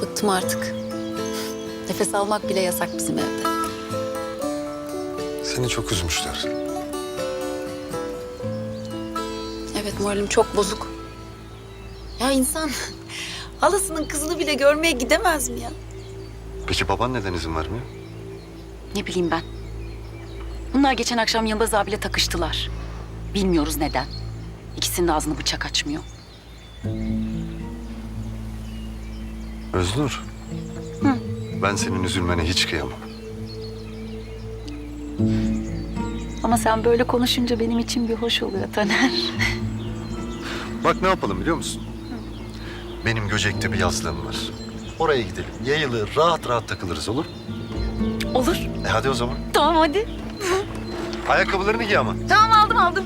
Bıktım artık. Nefes almak bile yasak bizim evde. Seni çok üzmüşler. Evet moralim çok bozuk. Ya insan halasının kızını bile görmeye gidemez mi ya? Peki baban neden izin vermiyor? Ne bileyim ben. Bunlar geçen akşam Yılmaz abiyle takıştılar. Bilmiyoruz neden. İkisinin de ağzını bıçak açmıyor. Öznur. Ben senin üzülmene hiç kıyamam. Ama sen böyle konuşunca benim için bir hoş oluyor Taner. Bak ne yapalım biliyor musun? Benim Göcek'te bir yazlığım var. Oraya gidelim. Yayılır, rahat rahat takılırız olur mu? Olur. E hadi o zaman. Tamam hadi. Ayakkabılarını giy ama. Tamam aldım aldım.